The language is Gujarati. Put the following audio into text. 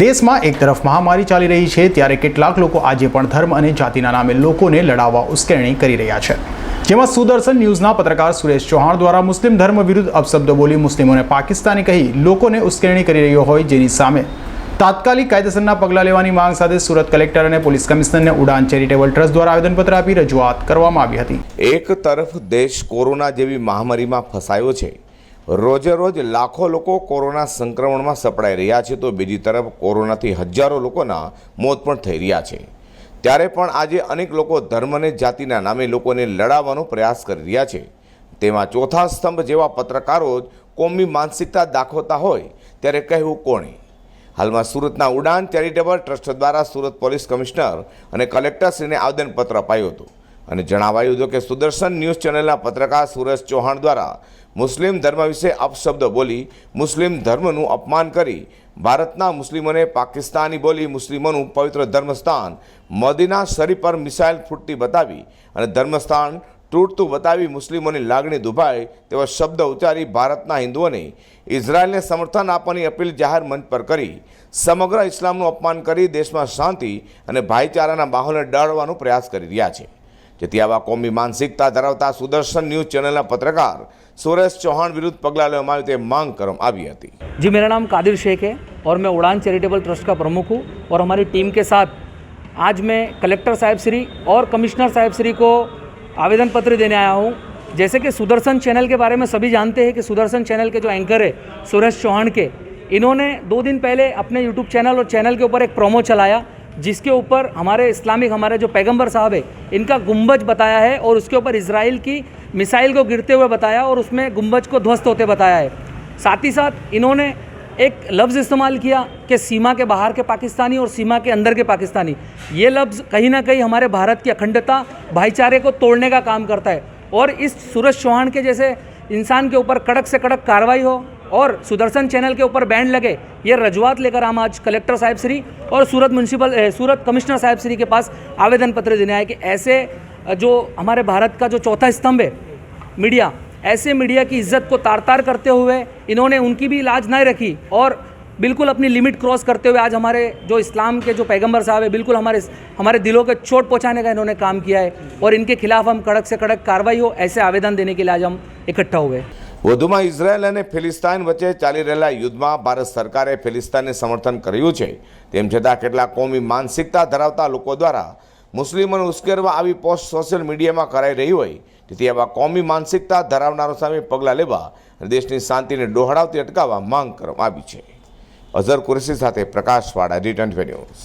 દેશમાં એક તરફ મહામારી ચાલી રહી છે, ત્યારે કેટલાક લોકો આજે પણ ધર્મ અને જાતિના નામે લોકોને લડાવવા ઉશ્કેરણી કરી રહ્યા છે. જેમાં સુદર્શન ન્યૂઝના પત્રકાર સુરેશ ચૌહાણ દ્વારા મુસ્લિમ ધર્મ વિરુદ્ધ અપશબ્દો બોલી મુસ્લિમોને પાકિસ્તાની કહી લોકોને ઉશ્કેરણી કરી રહ્યો હોય જેની સામે તાત્કાલિક કાયદેસરના પગલાં લેવાની માંગ સાથે સુરત કલેક્ટર અને પોલીસ કમિશનરને ઉડાન ચેરિટેબલ ટ્રસ્ટ દ્વારા આવેદનપત્ર આપી રજૂઆત કરવામાં આવી હતી. એક તરફ દેશ કોરોના જેવી મહામારીમાં ફસાયો છે રોજે રોજ લાખો લોકો કોરોના સંક્રમણમાં સપડાઈ રહ્યા છે તો બીજી તરફ કોરોનાથી હજારો લોકોના મોત પણ થઈ રહ્યા છે. ત્યારે પણ આજે અનેક લોકો ધર્મ અને જાતિના નામે લોકોને લડાવવાનો પ્રયાસ કરી રહ્યા છે. તેમાં ચોથા સ્તંભ જેવા પત્રકારો જ કોમી માનસિકતા દાખવતા હોય ત્યારે કહેવું કોણે? હાલમાં સુરતના ઉડાન ચેરિટેબલ ટ્રસ્ટ દ્વારા સુરત પોલીસ કમિશનર અને કલેક્ટરશ્રીને આવેદનપત્ર અપાયું હતું. અને જણાવાયું હતું કે સુદર્શન ન્યૂઝ ચેનલના પત્રકાર સુરેશ ચૌહાણ દ્વારા મુસ્લિમ ધર્મ વિશે અપશબ્દ બોલી મુસ્લિમ ધર્મનું અપમાન કરી ભારતના મુસ્લિમોને પાકિસ્તાની બોલી મુસ્લિમોનું પવિત્ર ધર્મસ્થાન મદીના શરીફ પર મિસાઇલ ફૂટતી બતાવી અને ધર્મસ્થાન તૂટતું બતાવી મુસ્લિમોની લાગણી દુભાય તેવા શબ્દ ઉચ્ચારી ભારતના હિન્દુઓને ઇઝરાયલને સમર્થન આપવાની અપીલ જાહેર મંચ પર કરી. સમગ્ર ઇસ્લામનું અપમાન કરી દેશમાં શાંતિ અને ભાઈચારાના માહોલને ડાળવાનો પ્રયાસ કરી રહ્યા છે. જેથી આવા કોમી માનસિકતા ધરાવતા સુદર્શન ન્યૂઝ ચેનલના પત્રકાર સુરેશ ચૌહાણ વિરુદ્ધ પગલાં લેવામાં આવે તે માંગ કરવામાં આવી હતી जी मेरा नाम कादिर शेख है और मैं उड़ान चैरिटेबल ट्रस्ट का प्रमुख हूँ और हमारी टीम के साथ आज मैं कलेक्टर साहब श्री और कमिश्नर साहब श्री को आवेदन पत्र देने आया हूँ जैसे कि सुदर्शन चैनल के बारे में सभी जानते हैं कि सुदर्शन चैनल के जो एंकर है सुरेश चौहान के इन्होंने दो दिन पहले अपने यूट्यूब चैनल और चैनल के ऊपर एक प्रोमो चलाया जिसके ऊपर हमारे इस्लामिक, हमारे जो पैगंबर साहब है, इनका गुम्बज बताया है और उसके ऊपर इसराइल की मिसाइल को गिरते हुए बताया और उसमें गुम्बज को ध्वस्त होते बताया है। साथ ही साथ इन्होंने एक लफ्ज़ इस्तेमाल किया कि सीमा के बाहर के पाकिस्तानी और सीमा के अंदर के पाकिस्तानी। ये लफ्ज़ कहीं ना कहीं हमारे भारत की अखंडता, भाईचारे को तोड़ने का काम करता है। और इस सूरज चौहान के जैसे इंसान के ऊपर कड़क से कड़क कार्रवाई हो और सुदर्शन चैनल के ऊपर बैन लगे, ये रजुआत लेकर हम आज कलेक्टर साहब श्री और सूरत म्यूनसिपल सूरत कमिश्नर साहब श्री के पास आवेदन पत्र देने आए कि ऐसे जो हमारे भारत का जो चौथा स्तंभ है, मीडिया, ऐसे मीडिया की इज़्ज़त को तार तार करते हुए इन्होंने उनकी भी लाज नहीं रखी और बिल्कुल अपनी लिमिट क्रॉस करते हुए आज हमारे जो इस्लाम के जो पैगंबर साहब है, बिल्कुल हमारे हमारे दिलों के चोट पहुँचाने का इन्होंने काम किया है और इनके खिलाफ हम कड़क से कड़क कार्रवाई हो, ऐसे आवेदन देने के लिए आज हम इकट्ठा हुए વધુમાં ઇઝરાયલ અને ફિલિસ્તાઇન વચ્ચે ચાલી રહેલા યુદ્ધમાં ભારત સરકારે ફિલિસ્તાનને સમર્થન કર્યું છે. તેમ છતાં કેટલાક કોમી માનસિકતા ધરાવતા લોકો દ્વારા મુસ્લિમોને ઉશ્કેરવા આવી પોસ્ટ સોશિયલ મીડિયામાં કરાઈ રહી હોય. તેથી આવા કોમી માનસિકતા ધરાવનારો સામે પગલાં લેવા અને દેશની શાંતિને ડોહળાવતી અટકાવવા માંગ કરવામાં આવી છે. અઝર કુરેશી સાથે પ્રકાશવાળા રિટર્ન ન્યૂઝ.